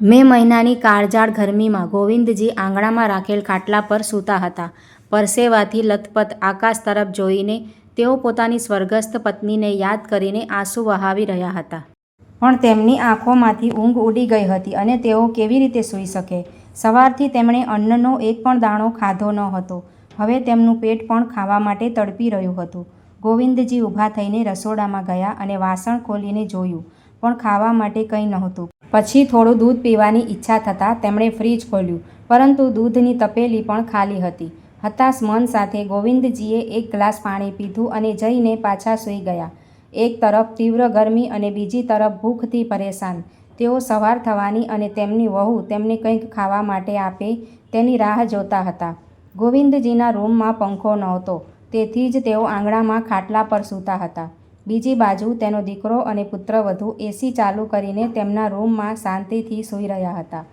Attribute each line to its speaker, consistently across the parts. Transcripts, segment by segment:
Speaker 1: મે મહિનાની કાળઝાળ ગરમીમાં ગોવિંદજી આંગણામાં રાખેલ ખાટલા પર સૂતા હતા. પરસેવાથી લથપથ આકાશ તરફ જોઈને તેઓ પોતાની સ્વર્ગસ્થ પત્નીને યાદ કરીને આંસુ વહાવી રહ્યા હતા. પણ તેમની આંખોમાંથી ઊંઘ ઉડી ગઈ હતી અને તેઓ કેવી રીતે સૂઈ શકે? સવારથી તેમણે અન્નનો એક પણ દાણો ખાધો ન હતો. હવે તેમનું પેટ પણ ખાવા માટે તડપી રહ્યું હતું. ગોવિંદજી ઊભા થઈને રસોડામાં ગયા અને વાસણ ખોલીને જોયું, પણ ખાવા માટે કંઈ નહોતું. પછી થોડું દૂધ પીવાની ઈચ્છા થતાં તેમણે ફ્રીજ ખોલ્યું, પરંતુ દૂધની તપેલી પણ ખાલી હતી. હતાશ મન સાથે ગોવિંદજીએ એક ગ્લાસ પાણી પીધું અને જઈને પાછા સૂઈ ગયા. એક તરફ તીવ્ર ગરમી અને બીજી તરફ ભૂખથી પરેશાન, તેઓ સવાર થવાની અને તેમની વહુ તેમને કંઈક ખાવા માટે આપે તેની રાહ જોતા હતા. ગોવિંદજીના રૂમમાં પંખો નહોતો, તેથી જ તેઓ આંગણામાં ખાટલા પર સૂતા હતા. બીજી બાજુ તેનો દીકરો અને પુત્રવધુ એસી ચાલુ કરીને તેમના રૂમમાં શાંતિથી સૂઈ રહ્યા હતા.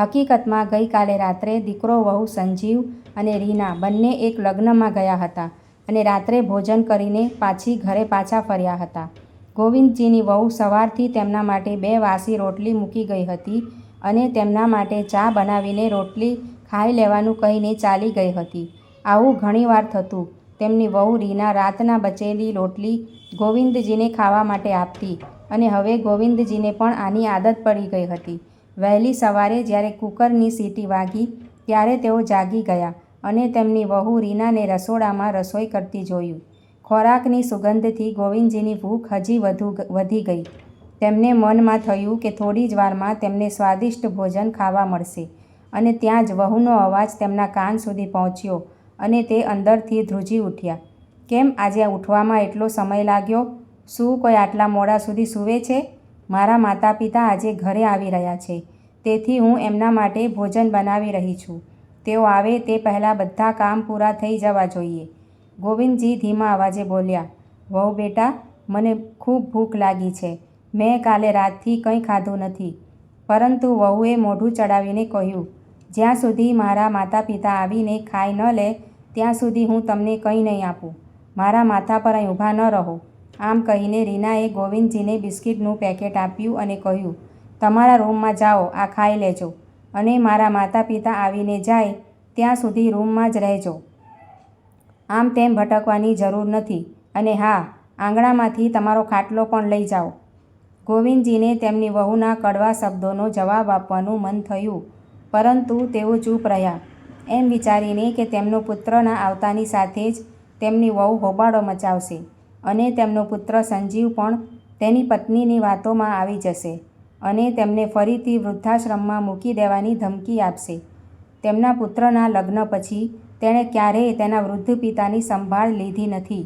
Speaker 1: હકીકતમાં ગઈકાલે રાત્રે દીકરો-વહુ સંજીવ અને રીના બંને એક લગ્નમાં ગયા હતા અને રાત્રે ભોજન કરીને પાછી ઘરે પાછા ફર્યા હતા. ગોવિંદજીની વહુ સવારથી તેમના માટે બે વાસી રોટલી મૂકી ગઈ હતી અને તેમના માટે ચા બનાવીને રોટલી ખાઈ લેવાનું કહીને ચાલી ગઈ હતી. આવું ઘણીવાર થતું. તેમની વહુ રીના રાતના બચેલી રોટલી ગોવિંદજીને ખાવા માટે આપતી અને હવે ગોવિંદજીને પણ આની આદત પડી ગઈ હતી. વહેલી સવારે જ્યારે કૂકરની સીટી વાગી, ત્યારે તેઓ જાગી ગયા અને તેમની વહુ રીનાને રસોડામાં રસોઈ કરતી જોયું. ખોરાકની સુગંધથી ગોવિંદજીની ભૂખ હજી વધુ વધી ગઈ. તેમને મનમાં થયું કે થોડી જ વારમાં તેમને સ્વાદિષ્ટ ભોજન ખાવા મળશે અને ત્યાં જ વહુનો અવાજ તેમના કાન સુધી પહોંચ્યો અને તે અંદરથી ધ્રુજી ઉઠ્યા, "કેમ આજે ઉઠવામાં એટલો સમય લાગ્યો? શું કોઈ આટલા મોડા સુધી સૂવે છે? મારા માતા-પિતા આજે ઘરે આવી રહ્યા છે, તેથી હું એમના માટે ભોજન બનાવી રહી છું. તેઓ આવે તે પહેલાં બધા કામ પૂરા થઈ જવા જોઈએ." ગોવિંદજી ધીમા અવાજે બોલ્યા, "વહુ-બેટા, મને ખૂબ ભૂખ લાગી છે. મેં કાલે રાતથી કંઈ ખાધું નથી." પરંતુ વહુએ મોઢું ચડાવીને કહ્યું, "જ્યાં સુધી મારા માતા-પિતા આવીને ખાઈ ન લે, ત્યાં સુધી હું તમને કંઈ નહીં આપું. મારા માથા પર અહીં ઊભા ન રહો." આમ કહીને રીનાએ ગોવિંદજીને બિસ્કિટનું પેકેટ આપ્યું અને કહ્યું, "તમારા રૂમમાં જાઓ, આ ખાઈ લેજો અને મારા માતા-પિતા આવીને જાય ત્યાં સુધી રૂમમાં જ રહેજો. આમ-તેમ ભટકવાની જરૂર નથી અને હા, આંગણામાંથી તમારો ખાટલો પણ લઈ જાઓ." ગોવિંદજીને તેમની વહુના કડવા શબ્દોનો જવાબ આપવાનું મન થયું, પરંતુ તેઓ ચૂપ રહ્યા, એમ વિચારીને કે તેમનો પુત્રના આવતાની સાથે જ તેમની વહુ હોબાળો મચાવશે અને તેમનો પુત્ર સંજીવ પણ તેની પત્નીની વાતોમાં આવી જશે અને તેમને ફરીથી વૃદ્ધાશ્રમમાં મૂકી દેવાની ધમકી આપશે. તેમના પુત્રના લગ્ન પછી તેણે ક્યારેય તેના વૃદ્ધ પિતાની સંભાળ લીધી નથી.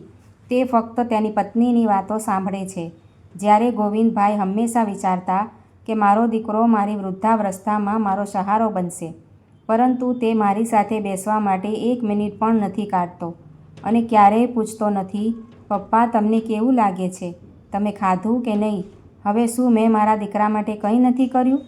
Speaker 1: તે ફક્ત તેની પત્નીની વાતો સાંભળે છે. જ્યારે ગોવિંદભાઈ હંમેશા વિચારતા કે મારો દીકરો મારી વૃદ્ધાવસ્થામાં મારો સહારો બનશે, પરંતુ તે મારી સાથે બેસવા માટે એક મિનિટ પણ નથી કાઢતો અને ક્યારેય પૂછતો નથી, "પપ્પા, તમને કેવું લાગે છે? તમે ખાધું કે નહીં? હવે શું મેં મારા દીકરા માટે કંઈ નથી કર્યું?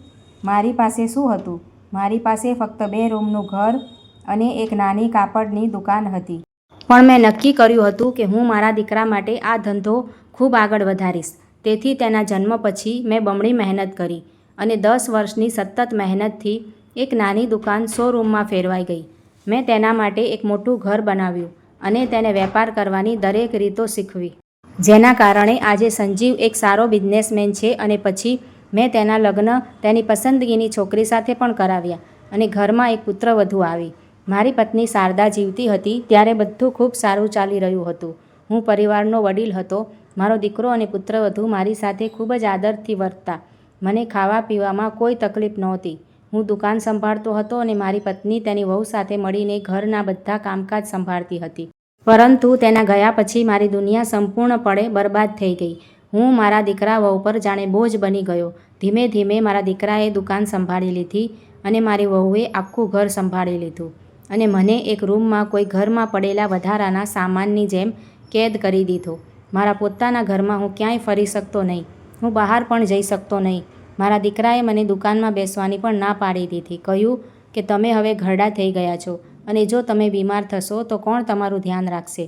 Speaker 1: મારી પાસે શું હતું? મારી પાસે ફક્ત બે રૂમનું ઘર અને એક નાની કાપડની દુકાન હતી. પણ મેં નક્કી કર્યું હતું કે હું મારા દીકરા માટે આ ધંધો ખૂબ આગળ વધારીશ. તેથી તેના જન્મ પછી મેં બમણી મહેનત કરી અને દસ વર્ષની સતત મહેનતથી એક નાની દુકાન શોરૂમમાં ફેરવાઈ ગઈ. મેં તેના માટે એક મોટું ઘર બનાવ્યું અને તેને વેપાર કરવાની દરેક રીતો શીખવી. જેના કારણે આજે સંજીવ એક સારો બિઝનેસમેન છે અને પછી મેં તેના લગ્ન તેની પસંદગીની છોકરી સાથે પણ કરાવ્યા અને ઘરમાં એક પુત્રવધુ આવી. મારી પત્ની શારદા જીવતી હતી ત્યારે બધું ખૂબ સારું ચાલી રહ્યું હતું. હું પરિવારનો વડીલ હતો. મારો દીકરો અને પુત્રવધુ મારી સાથે ખૂબ જ આદરથી વર્તતા. મને ખાવા-પીવામાં કોઈ તકલીફ નહોતી. હું દુકાન સંભાળતો હતો અને મારી પત્ની તેની વહુ સાથે મળીને ઘરના બધા કામકાજ સંભાળતી હતી. પરંતુ તેના ગયા પછી મારી દુનિયા સંપૂર્ણપણે બરબાદ થઈ ગઈ. હું મારા દીકરા-વહુ પર જાણે બોજ બની ગયો. ધીમે ધીમે મારા દીકરાએ દુકાન સંભાળી લીધી અને મારી વહુએ આખું ઘર સંભાળી લીધું અને મને એક રૂમમાં કોઈ ઘરમાં પડેલા વધારાના સામાનની જેમ કેદ કરી દીધો. મારા પોતાના ઘરમાં હું ક્યાંય ફરી શકતો નહીં. હું બહાર પણ જઈ શકતો નહીં. મારા દીકરાએ મને દુકાનમાં બેસવાની પણ ના પાડી દીધી. કહ્યું કે તમે હવે ઘરડા થઈ ગયા છો અને જો તમે બીમાર થશો તો કોણ તમારું ધ્યાન રાખશે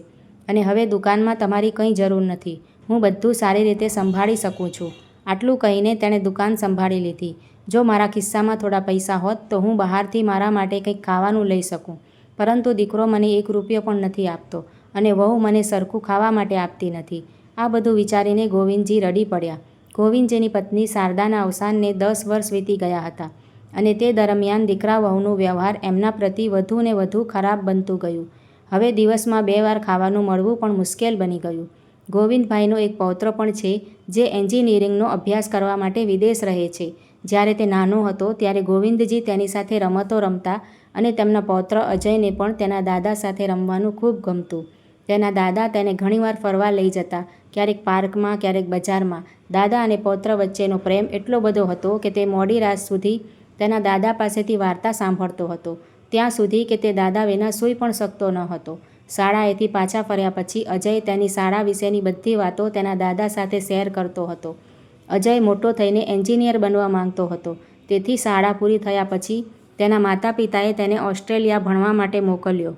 Speaker 1: અને હવે દુકાનમાં તમારી કંઈ જરૂર નથી. હું બધું સારી રીતે સંભાળી શકું છું. આટલું કહીને તેણે દુકાન સંભાળી લીધી. જો મારા ખિસ્સામાં થોડા પૈસા હોત તો હું બહારથી મારા માટે કંઈક ખાવાનું લઈ શકું પરંતુ દીકરો મને એક રૂપિયો પણ નથી આપતો અને વહુ મને સરખું ખાવા માટે આપતી નથી આ બધું વિચારીને ગોવિંદજી રડી પડ્યા ગોવિંદજીની પત્ની શારદાના અવસાનને દસ વર્ષ વીતી ગયા હતા અને તે દરમિયાન દીકરા વહુનું વ્યવહાર એમના પ્રતિ વધુ ને વધુ ખરાબ બનતું ગયું. હવે દિવસમાં બે વાર ખાવાનું મળવું પણ મુશ્કેલ બની ગયું. ગોવિંદભાઈનો એક પૌત્ર પણ છે, જે એન્જિનિયરિંગનો અભ્યાસ કરવા માટે વિદેશ રહે છે. જ્યારે તે નાનો હતો, ત્યારે ગોવિંદજી તેની સાથે રમતો રમતા અને તેમના પૌત્ર અજયને પણ તેના દાદા સાથે રમવાનું ખૂબ ગમતું. તેના દાદા તેને ઘણીવાર ફરવા લઈ જતા, ક્યારેક પાર્કમાં, ક્યારેક બજારમાં. દાદા અને પૌત્ર વચ્ચેનો પ્રેમ એટલો બધો હતો કે તે મોડી રાત સુધી તેના દાદા પાસેથી વાર્તા સાંભળતો હતો. ત્યાં સુધી કે તે દાદા વિના સૂઈ પણ શકતો ન હતો. શાળાએથી પાછા ફર્યા પછી અજય તેની શાળા વિશેની બધી વાતો તેના દાદા સાથે શેર કરતો હતો. અજય મોટો થઈને એન્જિનિયર બનવા માંગતો હતો. તેથી શાળા પૂરી થયા પછી તેના માતા પિતાએ તેને ઓસ્ટ્રેલિયા ભણવા માટે મોકલ્યો.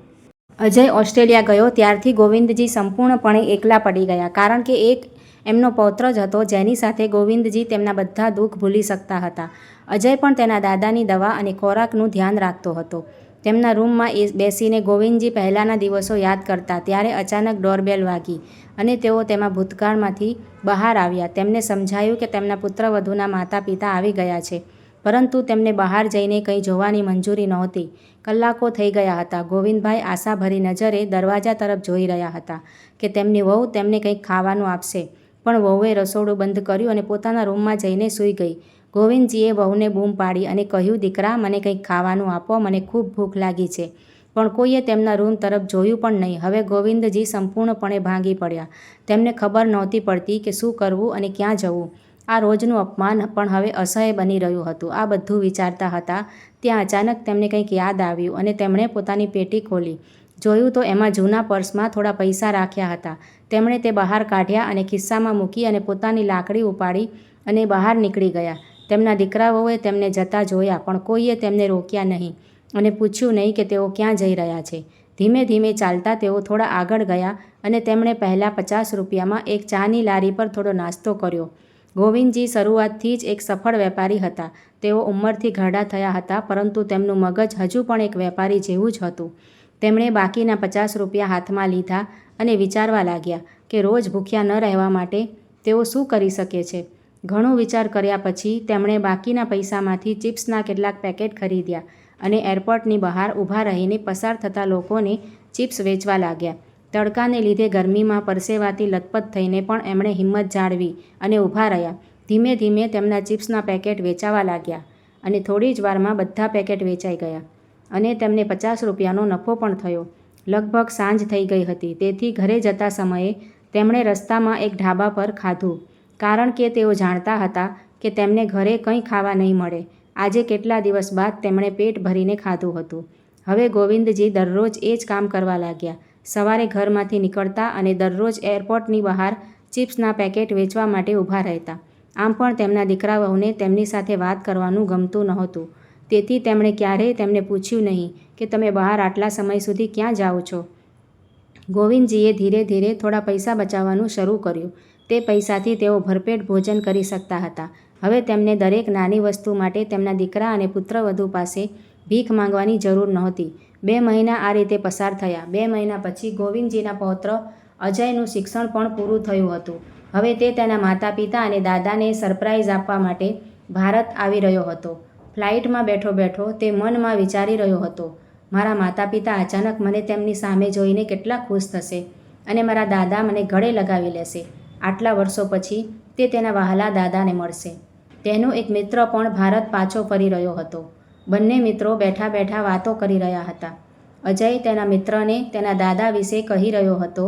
Speaker 1: અજય ઓસ્ટ્રેલિયા ગયો ત્યારથી ગોવિંદજી સંપૂર્ણપણે એકલા પડી ગયા કારણ કે એક એમનો પૌત્ર જ હતો જેની સાથે ગોવિંદજી તેમના બધા દુઃખ ભૂલી શકતા હતા. અજય પણ તેના દાદાની દવા અને ખોરાકનું ધ્યાન રાખતો હતો. તેમના રૂમમાં એ બેસીને ગોવિંદજી પહેલાંના દિવસો યાદ કરતા ત્યારે અચાનક ડોરબેલ વાગી અને તેઓ તેમાં ભૂતકાળમાંથી બહાર આવ્યા. તેમને સમજાયું કે તેમના પુત્રવધુના માતા પિતા આવી ગયા છે. પરંતુ તેમને બહાર જઈને કંઈ જોવાની મંજૂરી નહોતી. કલાકો થઈ ગયા હતા. ગોવિંદભાઈ આશાભરી નજરે દરવાજા તરફ જોઈ રહ્યા હતા કે તેમની વહુ તેમને કંઈક ખાવાનું આપશે. પણ વહુએ રસોડું બંધ કર્યું અને પોતાના રૂમમાં જઈને સૂઈ ગઈ. ગોવિંદજીએ વહુને બૂમ પાડી અને કહ્યું, દીકરા, મને કંઈક ખાવાનું આપો. મને ખૂબ ભૂખ લાગી છે. પણ કોઈએ તેમના રૂમ તરફ જોયું પણ નહીં. હવે ગોવિંદજી સંપૂર્ણપણે ભાંગી પડ્યા. તેમને ખબર નહોતી પડતી કે શું કરવું અને ક્યાં જવું. આ રોજનું અપમાન પણ હવે અસહ્ય બની રહ્યું હતું. આ બધું વિચારતા હતા, ત્યાં અચાનક તેમને કંઈક યાદ આવ્યું અને તેમણે પોતાની પેટી ખોલી. જોયું તો એમાં જૂના પર્સમાં થોડા પૈસા રાખ્યા હતા. તેમણે તે બહાર કાઢ્યા અને ખિસ્સામાં મૂકી અને પોતાની લાકડી ઉપાડી અને બહાર નીકળી ગયા. તેમના દીકરાઓએ તેમને જતા જોયા, પણ કોઈએ તેમને રોક્યા નહીં અને પૂછ્યું નહીં કે તેઓ ક્યાં જઈ રહ્યા છે. ધીમે ધીમે ચાલતા તેઓ થોડા આગળ ગયા અને તેમણે પહેલાં પચાસ રૂપિયામાં એક ચાની લારી પર થોડો નાસ્તો કર્યો. ગોવિંદજી શરૂઆતથી જ એક સફળ વેપારી હતા. તેઓ ઉંમરથી ઘરડા થયા હતા, પરંતુ તેમનું મગજ હજુ પણ એક વેપારી જેવું જ હતું. તેમણે બાકીના પચાસ રૂપિયા હાથમાં લીધા અને વિચારવા લાગ્યા કે રોજ ભૂખ્યા ન રહેવા માટે તેઓ શું કરી શકે છે. ઘણો વિચાર કર્યા પછી તેમણે બાકીના પૈસામાંથી ચિપ્સના કેટલાક પેકેટ ખરીદ્યા અને એરપોર્ટની બહાર ઊભા રહીને પસાર થતા લોકોને ચિપ્સ વેચવા લાગ્યા. તડકાને લીધે ગરમીમાં પરસેવાથી લથપથ થઈને પણ એમણે હિંમત જાળવી અને ઊભા રહ્યા. ધીમે ધીમે તેમના ચિપ્સના પેકેટ વેચાવા લાગ્યા અને થોડી જ વારમાં બધા પેકેટ વેચાઈ ગયા અને તેમને પચાસ રૂપિયાનો નફો પણ થયો. લગભગ સાંજ થઈ ગઈ હતી, તેથી ઘરે જતા સમયે તેમણે રસ્તામાં એક ઢાબા પર ખાધું, કારણ કે તેઓ જાણતા હતા કે તેમને ઘરે કંઈ ખાવા નહીં મળે. આજે કેટલા દિવસ બાદ તેમણે પેટ ભરીને ખાધું હતું. હવે ગોવિંદજી દરરોજ એ જ કામ કરવા લાગ્યા સવારે ઘરમાંથી નીકળતા અને દરરોજ એરપોર્ટની બહાર ચિપ્સના પેકેટ વેચવા માટે ઊભા રહેતા. આમ પણ તેમના દીકરા વહુને તેમની સાથે વાત કરવાનું ગમતું નહોતું. તેથી તેમણે ક્યારેય તેમને પૂછ્યું નહીં કે તમે બહાર આટલા સમય સુધી ક્યાં જાઓ છો. ગોવિંદજીએ ધીરે ધીરે થોડા પૈસા બચાવવાનું શરૂ કર્યું. તે પૈસાથી તેઓ ભરપેટ ભોજન કરી શકતા હતા. હવે તેમને દરેક નાની વસ્તુ માટે તેમના દીકરા અને પુત્રવધુ પાસે ભીખ માંગવાની જરૂર નહોતી. બે મહિના આ રીતે પસાર થયા. બે મહિના પછી ગોવિંદજીના પૌત્ર અજયનું શિક્ષણ પણ પૂરું થયું હતું. હવે તે તેના માતા પિતા અને દાદાને સરપ્રાઇઝ આપવા માટે ભારત આવી રહ્યો હતો. ફ્લાઇટમાં બેઠો બેઠો તે મનમાં વિચારી રહ્યો હતો, મારા માતા પિતા અચાનક મને તેમની સામે જોઈને કેટલા ખુશ થશે અને મારા દાદા મને ગળે લગાવી લેશે. આટલા વર્ષો પછી તે તેના વહાલા દાદાને મળશે. તેનો એક મિત્ર પણ ભારત પાછો ફરી રહ્યો હતો. બંને મિત્રો બેઠા બેઠા વાતો કરી રહ્યા હતા. અજય તેના મિત્રને તેના દાદા વિશે કહી રહ્યો હતો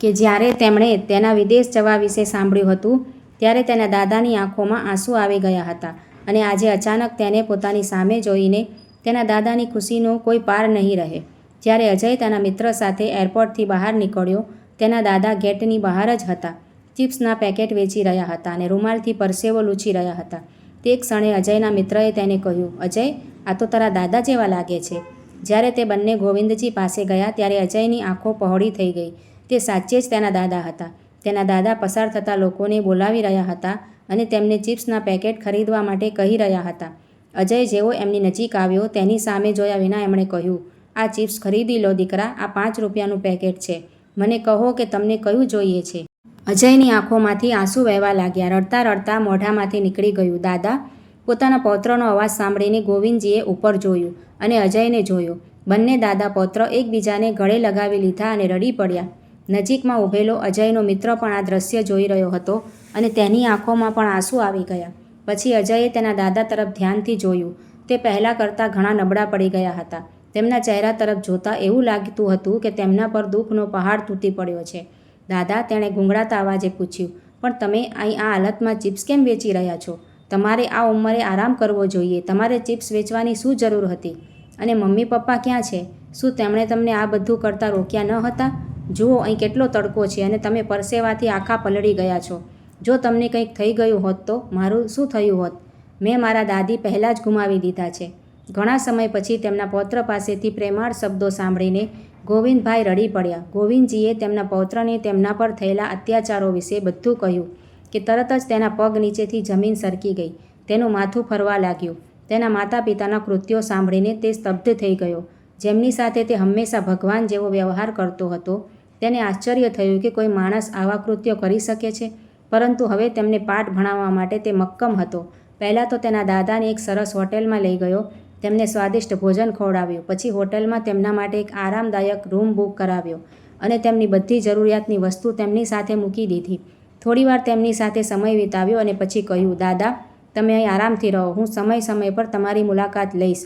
Speaker 1: કે જ્યારે તેમણે તેના વિદેશ જવા વિશે સાંભળ્યું હતું, ત્યારે તેના દાદાની આંખોમાં આંસુ આવી ગયા હતા અને આજે અચાનક તેને પોતાની સામે જોઈને તેના દાદાની ખુશીનો કોઈ પાર નહીં રહે. જ્યારે અજય તેના મિત્ર સાથે એરપોર્ટથી બહાર નીકળ્યો, તેના દાદા ગેટની બહાર જ હતા. ચિપ્સના પેકેટ વેચી રહ્યા હતા અને રૂમાલથી પરસેવો લૂછી રહ્યા હતા. તે ક્ષણે અજયના મિત્રએ તેને કહ્યું, અજય, આ તો તારા દાદા જેવા લાગે છે. જ્યારે તે બંને ગોવિંદજી પાસે ગયા ત્યારે અજયની આંખો પહોળી થઈ ગઈ. તે સાચે જ તેના દાદા હતા. તેના દાદા પસાર થતા લોકોને બોલાવી રહ્યા હતા અને તેમને ચિપ્સના પેકેટ ખરીદવા માટે કહી રહ્યા હતા. અજય જેવો એમની નજીક આવ્યો, તેની સામે જોયા વિના એમણે કહ્યું, આ ચિપ્સ ખરીદી લો દીકરા, આ પાંચ રૂપિયાનું પેકેટ છે. મને કહો કે તમને કયું જોઈએ છે. અજયની આંખોમાંથી આંસુ વહેવા લાગ્યા. રડતા રડતા મોઢામાંથી નીકળી ગયું. દાદા, પોતાના પૌત્રનો અવાજ સાંભળીને ગોવિંદજીએ ઉપર જોયું અને અજયને જોયો. બંને દાદા પૌત્ર એકબીજાને ગળે લગાવી લીધા અને રડી પડ્યા. નજીકમાં ઊભેલો અજયનો મિત્ર પણ આ દ્રશ્ય જોઈ રહ્યો હતો અને તેની આંખોમાં પણ આંસુ આવી ગયા. પછી અજયે તેના દાદા તરફ ધ્યાનથી જોયું. તે પહેલાં કરતાં ઘણા નબળા પડી ગયા હતા. તેમના ચહેરા તરફ જોતાં એવું લાગતું હતું કે તેમના પર દુઃખનો પહાડ તૂટી પડ્યો છે. દાદા તેણે ગુંગળાતા અવાજે પૂછ્યું, પણ તમે અહીં આ હાલતમાં ચિપ્સ કેમ વેચી રહ્યા છો? તમારે આ ઉંમરે આરામ કરવો જોઈએ. તમારે ચિપ્સ વેચવાની શું જરૂર હતી? અને મમ્મી પપ્પા ક્યાં છે? શું તેમણે તમને આ બધું કરતાં રોક્યા ન હતા? જુઓ, અહીં કેટલો તડકો છે અને તમે પરસેવાથી આખા પલળી ગયા છો. જો તમને કંઈક થઈ ગયું હોત તો મારું શું થયું હોત? મેં મારા દાદી પહેલાં જ ગુમાવી દીધા છે. ઘણા સમય પછી તેમના પૌત્ર પાસેથી પ્રેમાળ શબ્દો સાંભળીને ગોવિંદભાઈ રડી પડ્યા. ગોવિંદજીએ તેમના પૌત્રને તેમના પર થયેલા અત્યાચારો વિશે બધું કહ્યું કે તરત જ તેના પગ નીચેથી જમીન સરકી ગઈ. તેનું માથું ફરવા લાગ્યું. તેના માતા પિતાના કૃત્યો સાંભળીને તે સ્તબ્ધ થઈ ગયો. જેમની સાથે તે હંમેશા ભગવાન જેવો વ્યવહાર કરતો હતો, તેને આશ્ચર્ય થયું કે કોઈ માણસ આવા કૃત્યો કરી શકે છે. પરંતુ હવે તેમને પાઠ ભણાવવા માટે તે મક્કમ હતો. પહેલાં તો તેના દાદાને એક સરસ હોટેલમાં લઈ ગયો. તેમને સ્વાદિષ્ટ ભોજન ખવડાવ્યું. પછી હોટલમાં તેમના માટે એક આરામદાયક રૂમ બુક કરાવ્યો અને તેમની બધી જરૂરિયાતની વસ્તુ તેમની સાથે મૂકી દીધી. થોડીવાર તેમની સાથે સમય વિતાવ્યો અને પછી કહ્યું, દાદા, તમે અહીં આરામથી રહો. હું સમય સમય પર તમારી મુલાકાત લઈશ.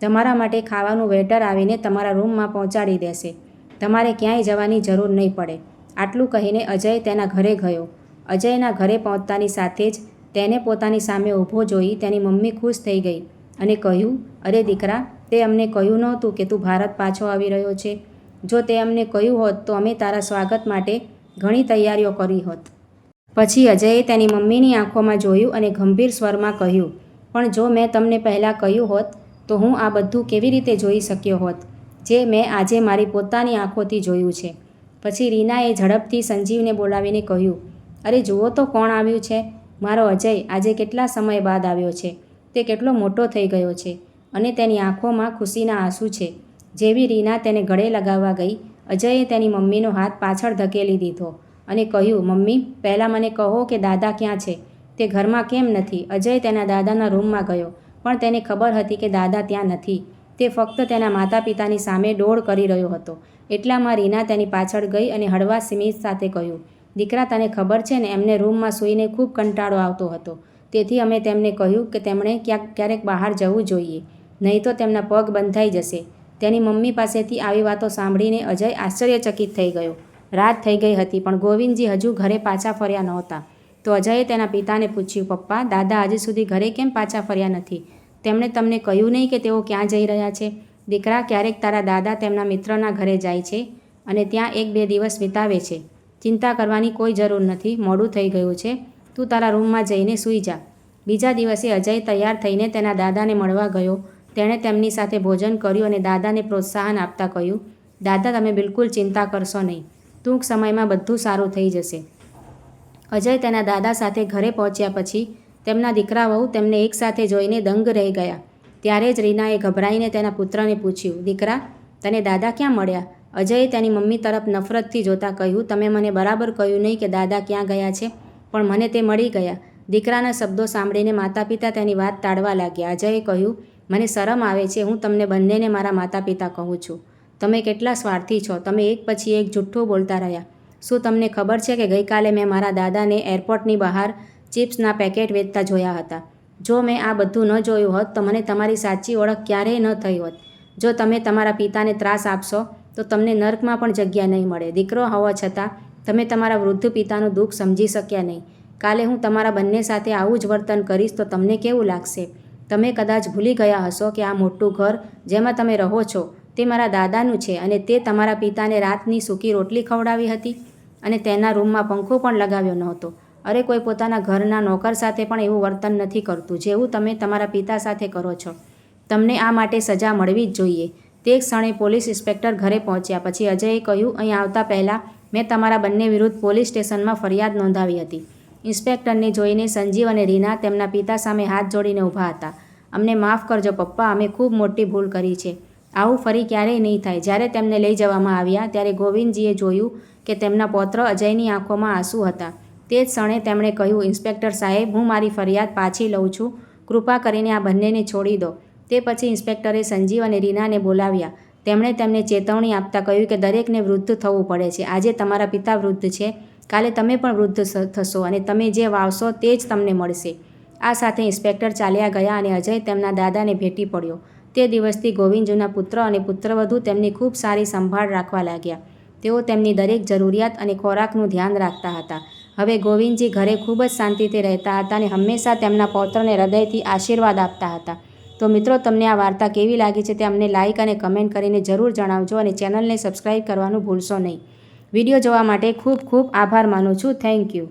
Speaker 1: તમારા માટે ખાવાનું વેટર આવીને તમારા રૂમમાં પહોંચાડી દેશે. તમારે ક્યાંય જવાની જરૂર નહીં પડે. આટલું કહીને અજય તેના ઘરે ગયો. અજયના ઘરે પહોંચતાની સાથે જ તેને પોતાની સામે ઊભો જોઈ તેની મમ્મી ખુશ થઈ ગઈ. અને કહ્યું, અરે દીકરા, તે અમને કહ્યું નહોતું કે તું ભારત પાછો આવી રહ્યો છે. જો તે અમને કહ્યું હોત તો અમે તારા સ્વાગત માટે ઘણી તૈયારીઓ કરી હોત. પછી અજયે તેની મમ્મીની આંખોમાં જોયું અને ગંભીર સ્વરમાં કહ્યું, પણ જો મેં તમને પહેલાં કહ્યું હોત તો હું આ બધું કેવી રીતે જોઈ શક્યો હોત? જે મેં આજે મારી પોતાની આંખોથી જોયું છે. પછી રીનાએ ઝડપથી સંજીવને બોલાવીને કહ્યું, અરે જુઓ તો કોણ આવ્યું છે? મારો અજય આજે કેટલા સમય બાદ આવ્યો છે? તે કેટલો મોટો થઈ ગયો છે અને તેની આંખોમાં ખુશીના આંસુ છે. જેવી રીના તેને ગળે લગાવવા ગઈ, અજયે તેની મમ્મીનો હાથ પાછળ ધકેલી દીધો અને કહ્યું, મમ્મી, પહેલાં મને કહો કે દાદા ક્યાં છે? તે ઘરમાં કેમ નથી? અજય તેના દાદાના રૂમમાં ગયો, પણ તેને ખબર હતી કે દાદા ત્યાં નથી. તે ફક્ત તેના માતા પિતાની સામે ડોળ કરી રહ્યો હતો. એટલામાં રીના તેની પાછળ ગઈ અને હળવા સ્મિત સાથે કહ્યું, દીકરા, તને ખબર છે ને, એમને રૂમમાં સૂઈને ખૂબ કંટાળો આવતો હતો. તેથી અમે તેમને કહ્યું કે તેમણે ક્યાંક ક્યારેક બહાર જવું જોઈએ, નહીં તો તેમના પગ બંધાઈ જશે. તેની મમ્મી પાસેથી આવી વાતો સાંભળીને અજય આશ્ચર્યચકિત થઈ ગયો. રાત થઈ ગઈ હતી, પણ ગોવિંદજી હજુ ઘરે પાછા ફર્યા નહોતા. તો અજયે તેના પિતાને પૂછ્યું, પપ્પા, દાદા હજી સુધી ઘરે કેમ પાછા ફર્યા નથી? તેમણે તમને કહ્યું નહીં કે તેઓ ક્યાં જઈ રહ્યા છે? દીકરા, ક્યારેક તારા દાદા તેમના મિત્રના ઘરે જાય છે અને ત્યાં એક બે દિવસ વિતાવે છે. ચિંતા કરવાની કોઈ જરૂર નથી, મોડું થઈ ગયું છે. તું તારા રૂમમાં જઈને સૂઈ જા. બીજા દિવસે અજય તૈયાર થઈને તેના દાદાને મળવા ગયો. તેણે તેમની સાથે ભોજન કર્યું અને દાદાને પ્રોત્સાહન આપતા કહ્યું, દાદા, તમે બિલકુલ ચિંતા કરશો નહીં. ટૂંક સમયમાં બધું સારું થઈ જશે. અજય તેના દાદા સાથે ઘરે પહોંચ્યા પછી તેમના દીકરા વહુ તેમને એકસાથે જોઈને દંગ રહી ગયા. ત્યારે જ રીનાએ ગભરાઈને તેના પુત્રને પૂછ્યું, દીકરા, તને દાદા ક્યાં મળ્યા? અજયે તેની મમ્મી તરફ નફરતથી જોતા કહ્યું, તમે મને બરાબર કહ્યું નહીં કે દાદા ક્યાં ગયા છે. પણ મને તે મળી ગયા. દીકરાના શબ્દો સાંભળીને માતા પિતા તેની વાત ટાળવા લાગ્યા. અજયે કહ્યું, મને શરમ આવે છે, હું તમને બંનેને મારા માતા પિતા કહું છું. તમે કેટલા સ્વાર્થી છો, તમે એક પછી એક જુઠ્ઠું બોલતા રહ્યા. શું તમને ખબર છે કે ગઈકાલે મેં મારા દાદાને એરપોર્ટની બહાર ચિપ્સના પેકેટ વેચતા જોયા હતા? જો મેં આ બધું ન જોયું હોત, તો મને તમારી સાચી ઓળખ ક્યારેય ન થઈ હોત. જો તમે તમારા પિતાને ત્રાસ આપશો, તો તમને નર્કમાં પણ જગ્યા નહીં મળે. દીકરો હોવા છતાં તમે તમારા વૃદ્ધ પિતાનું દુઃખ સમજી શક્યા નહીં. કાલે હું તમારા બંને સાથે આવું જ વર્તન કરીશ તો તમને કેવું લાગશે? તમે કદાચ ભૂલી ગયા હશો કે આ મોટું ઘર જેમાં તમે રહો છો, તે મારા દાદાનું છે અને તે તમારા પિતાને રાતની સૂકી રોટલી ખવડાવી હતી? અને તેના રૂમમાં પંખો પણ લગાવ્યો નહોતો. અરે, કોઈ પોતાના ઘરના નોકર સાથે પણ એવું વર્તન નથી કરતું, જેવું તમે તમારા પિતા સાથે કરો છો. તમને આ માટે સજા મળવી જ જોઈએ. તે ક્ષણે પોલીસ ઇન્સ્પેક્ટર ઘરે પહોંચ્યા, પછી અજયે કહ્યું, અહીં આવતા પહેલાં મેં તમારા બંને વિરુદ્ધ પોલીસ સ્ટેશનમાં ફરિયાદ નોંધાવી હતી. ઇન્સ્પેક્ટરને જોઈને સંજીવ અને રીના તેમના પિતા સામે હાથ જોડીને ઊભા હતા. અમને માફ કરજો પપ્પા, અમે ખૂબ મોટી ભૂલ કરી છે. આવું ફરી ક્યારેય નહીં થાય. જ્યારે તેમને લઈ જવામાં આવ્યા, ત્યારે ગોવિંદજીએ જોયું કે તેમના પૌત્ર અજયની આંખોમાં આંસુ હતા. તે જ ક્ષણે તેમણે કહ્યું, ઇન્સ્પેક્ટર સાહેબ, હું મારી ફરિયાદ પાછી લઉં છું. કૃપા કરીને આ બંનેને છોડી દો. તે પછી ઇન્સ્પેક્ટરે સંજીવ અને રીનાને બોલાવ્યા. તેમણે તેમને ચેતવણી આપતા કહ્યું કે દરેકને વૃદ્ધ થવું પડે છે. આજે તમારા પિતા વૃદ્ધ છે. કાલે તમે પણ વૃદ્ધ થશો અને તમે જે વાવશો તે જ તમને મળશે. આ સાથે ઇન્સ્પેક્ટર ચાલ્યા ગયા અને અજય તેમના દાદાને ભેટી પડ્યો. તે દિવસથી ગોવિંદજીના પુત્ર અને પુત્રવધુ તેમની ખૂબ સારી સંભાળ રાખવા લાગ્યા. તેઓ તેમની દરેક જરૂરિયાત અને ખોરાકનું ધ્યાન રાખતા હતા. હવે ગોવિંદજી ઘરે ખૂબ જ શાંતિથી રહેતા હતા અને હંમેશા તેમના પૌત્રને હૃદયથી આશીર્વાદ આપતા હતા. તો મિત્રો, તમને આ વાર્તા કેવી લાગી છે તે અમને લાઇક અને કમેન્ટ કરીને જરૂર જણાવજો અને ચેનલને સબસ્ક્રાઈબ કરવાનું ભૂલશો નહીં. વીડિયો જોવા માટે ખૂબ ખૂબ આભાર માનું છું. Thank you